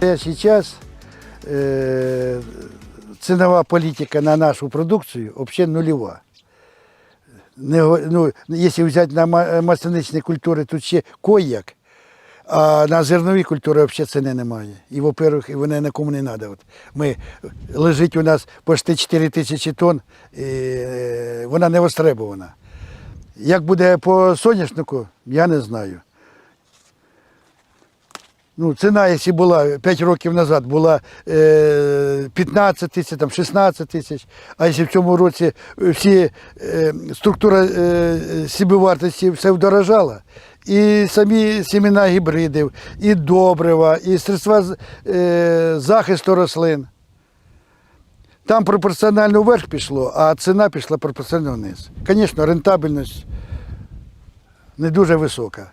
настоящий час е, цінова політика на нашу продукцію взагалі нульова. Не, ну, якщо взяти на ма- масляничні культури, тут ще кой-як, а на зернові культури взагалі ціни немає. І, во-первых, вони нікому не треба. От ми, лежить у нас почти 4 тисячі тонн, і, вона не востребована. Як буде по соняшнику, я не знаю. Ну, ціна, якщо була 5 років назад, була е, 15 тисяч, там, 16 тисяч, а якщо в цьому році всі е, структура е, собівартості все вдорожала, і самі семена гібридів, і добрива, і средства е, захисту рослин. Там пропорціонально вверх пішло, а ціна пішла пропорціонально вниз. Звісно, рентабельність не дуже висока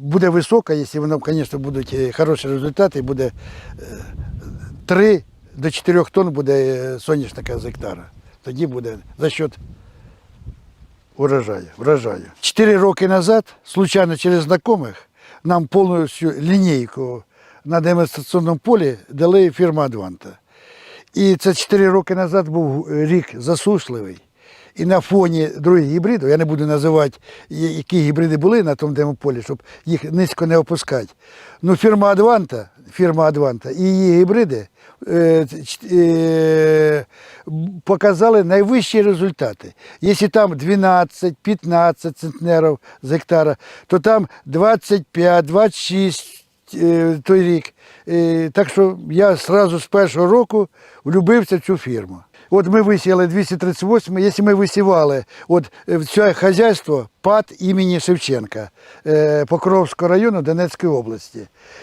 буде висока, якщо воно, звісно, будуть е, хороші результати, буде 3 до 4 тонн буде е, соняшника з гектара. Тоді буде за счет урожаю. врожаю. Чотири роки назад, случайно через знайомих, нам повністю лінійку на демонстраційному полі дали фірма Адванта. І це 4 роки назад був рік засушливий. І на фоні других гібридів, я не буду називати, які гібриди були на тому демополі, щоб їх низько не опускати. Ну, фірма Адванта, фірма Адванта і її гібриди е, е, показали найвищі результати. Якщо там 12-15 центнерів з гектара, то там 25-26 е, той рік. Е, Так що я одразу з першого року влюбився в цю фірму. От ми висіяли 238, якщо ми висівали от це хазяйство ПАД імені Шевченка е, Покровського району Донецької області.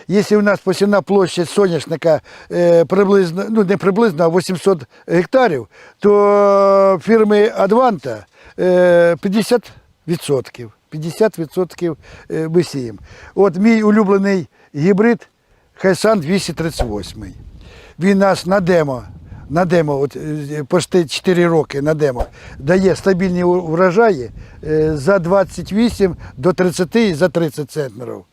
Якщо у нас посівна площа соняшника е, приблизно, ну не приблизно, а 800 гектарів, то фірми Адванта е, 50 відсотків. 50% е, ми. От мій улюблений гібрид Хайсан 238. Він нас на демо, на демо, от е, почти 4 роки на демо, дає стабільні врожаї е, за 28 до 30 і за 30 центнерів.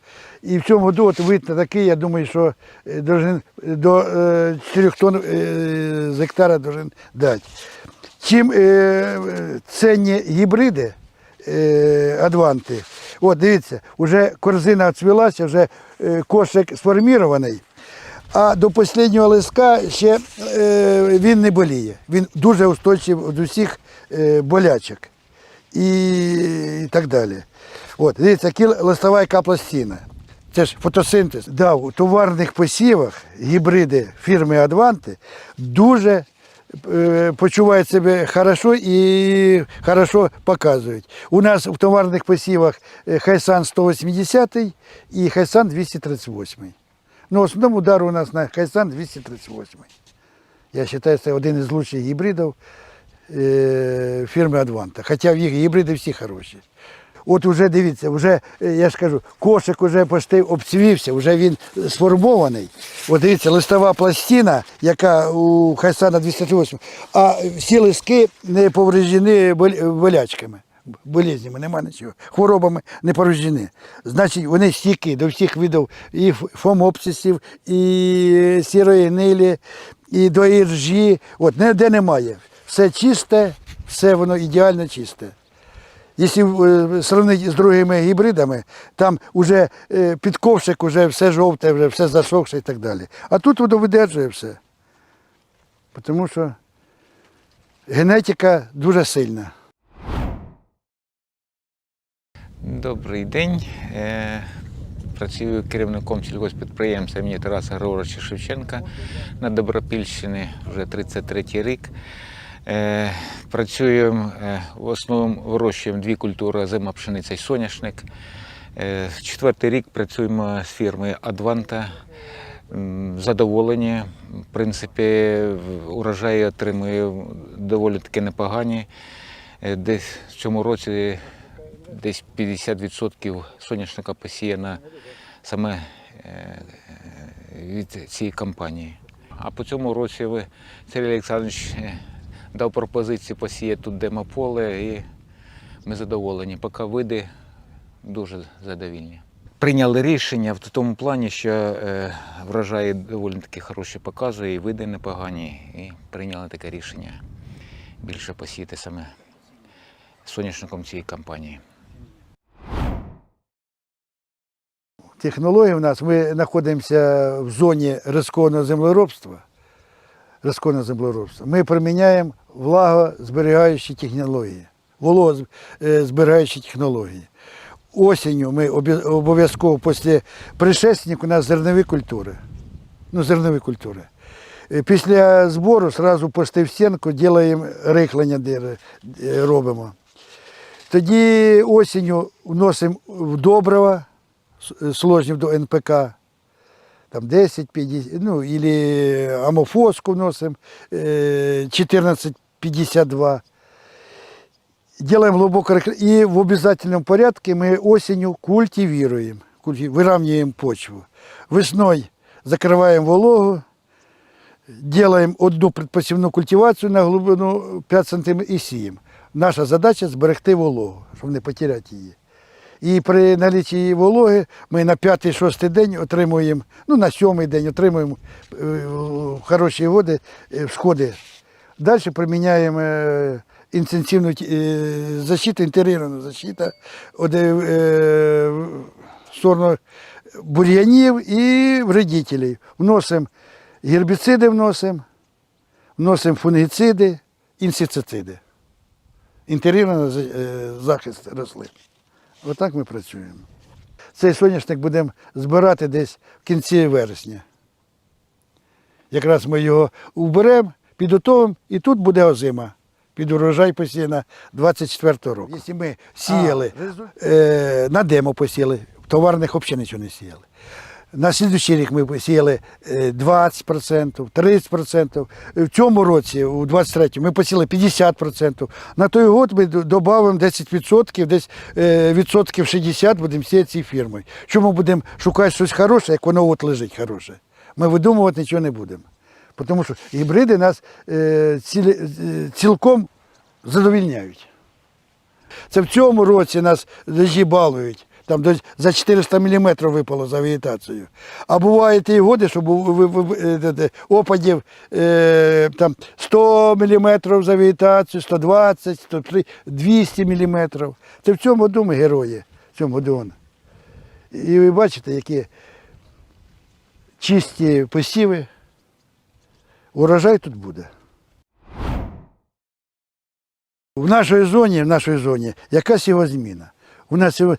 І в цьому году от вид такий, я думаю, що е, должен до е, 4 тонн з гектара должен дати. Чим цінні гібриди, адванти. От дивіться, вже корзина відцвілася, вже кошик сформірований. А до останнього листка ще е, він не боліє. Він дуже устойчив до усіх е, болячок і, і так далі. От, дивіться, листова яка пластина. Це ж фотосинтез. Да, у товарних посівах гібриди фірми Адванти дуже е, почувають себе хорошо і хорошо показують. У нас в товарних посівах е, Хайсан 180 і Хайсан 238. Ну, основному удару у нас на Хайсан 238. Я вважаю, це один із лучших гібридів е, фірми Адванта. Хоча в їх гібриди всі хороші. От вже дивіться, вже, е, я ж кажу, кошик вже почти обцвівся, вже він сформований. От дивіться, листова пластина, яка у Хайсана 208, а всі листки не повреждені болячками. Болезнями, нема нічого. Хворобами не порождені. Значить, вони стійкі до всіх видів і фомопсисів, і сірої гнилі, і до іржі. От ніде немає. Все чисте, все воно ідеально чисте. Якщо е, сравнити з другими гібридами, там вже е, під ковшик вже все жовте, вже все засохше і так далі. А тут воно видержує все. Тому що генетика дуже сильна. Добрий день. Е, Працюю керівником сільгоспідприємства імені Тараса Григоровича Шевченка на Добропільщині вже 33 рік. Е, Працюємо е, в основному вирощуємо дві культури зима, пшениця і соняшник. Четвертий рік працюємо з фірмою Адванта. Задоволені. В принципі, урожаї отримую доволі таки непогані. Десь в цьому році десь 50% соняшника посіяно саме е, від цієї компанії. А по цьому році Сергій Олександрович, е, дав пропозицію посіяти тут демополе і ми задоволені. Поки види дуже задовільні. прийняли рішення в тому плані, що е, врожаї доволі таки хороші показує, і види непогані, і прийняли таке рішення більше посіяти саме соняшником цієї кампанії. Технології в нас, ми знаходимося в зоні рискованого землеробства. Рискованого землеробства. Ми приміняємо влагозберігаючі технології, вологозберігаючі технології. Осінню ми обов'язково після пришественника у нас зернові культури. Ну, зернові культури. Е, Після збору одразу після стінку робимо рихлення е, робимо. Тоді осінню вносимо в добрива, с- сложні до НПК, там 10, 50, ну, или амофоску вносим, э, 1452. Делаем глубоко рых- и в обязательном порядке мы осенью культивируем, культи- выравниваем почву. Весной закрываем вологу, делаем одну предпосівну культивацію на глибину 5 см і сіємо. Наша задача зберегти вологу, щоб не потеряти її. І при налічі вологи ми на п'ятий-шостий день отримуємо, ну на сьомий день отримуємо е, хороші води, е, сходи. Далі приміняємо е, інтенсивну защиту, інтегровану защиту сторону бур'янів і вредителів. Вносимо гербіциди, вносимо, вносимо фунгіциди, інсектициди. Інтегрований е, захист рослин. Отак ми працюємо. Цей соняшник будемо збирати десь в кінці вересня. Якраз ми його уберемо, підготовимо, і тут буде озима. Під урожай посіяна 24-го року. Якщо ми сіяли, е, на демо посіяли, товарних взагалі нічого не сіяли. На слідуючий рік ми посіяли е, 20%, 30%. В цьому році, у 23-му, ми посіяли 50%. На той год ми додамо 10%, десь е, відсотків 60 будемо сіяти цією фірмою. Чому будемо шукати щось хороше, як воно от лежить хороше? Ми видумувати нічого не будемо. Тому що гібриди нас е, е, цілком задовільняють. Це в цьому році нас дожді балують. Там десь за 400 мм випало за вегетацію. А бувають і годи, що опадів е, там 100 мм за вегетацію, 120, 103, 200 мм. Це в цьому году герої, в цьому году. І ви бачите, які чисті посіви. Урожай тут буде. В нашій зоні, в нашій зоні якась його зміна. У нас е,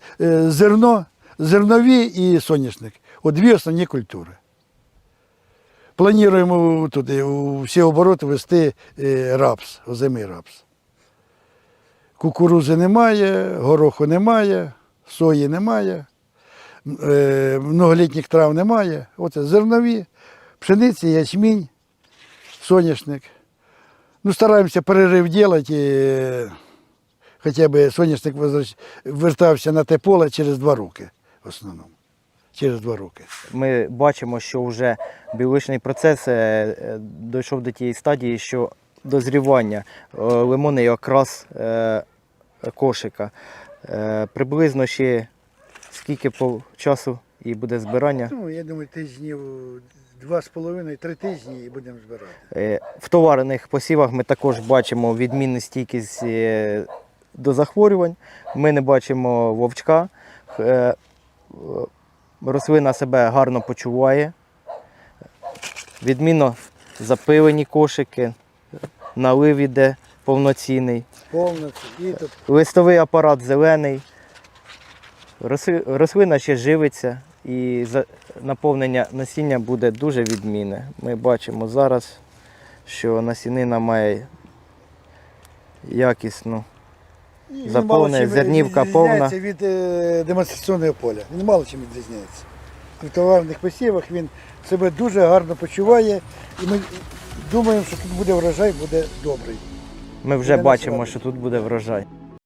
зерно, зернові і соняшник. От дві основні культури. Плануємо туди у всі обороти вести е, рапс, озимий рапс. Кукурузи немає, гороху немає, сої немає, е, многолітніх трав немає. Оце зернові, пшениці, ячмінь, соняшник. Ну, стараємося перерив робити, хоча б соняшник вертався на те поле через два роки в основному. Через два роки. Ми бачимо, що вже біологічний процес е, е, дійшов до тієї стадії, що дозрівання е, лимонний окрас кошика. Приблизно ще скільки по часу і буде збирання. Ну, я думаю, тижнів два з половиною, три тижні і будемо збирати. В товарених посівах ми також бачимо відмінну стійкість до захворювань. Ми не бачимо вовчка. Е, е, Рослина себе гарно почуває. Відмінно запилені кошики, налив іде повноцінний. Листовий апарат зелений. Рослина ще живиться і наповнення насіння буде дуже відмінне. Ми бачимо зараз, що насінина має якісну. Він мало чим зернівка відрізняється від е, демонстраційного поля. Він мало чим відрізняється. В товарних посівах він себе дуже гарно почуває, і ми думаємо, що тут буде врожай, буде добрий. Ми вже Я не бачимо, сумніваюся. що тут буде врожай.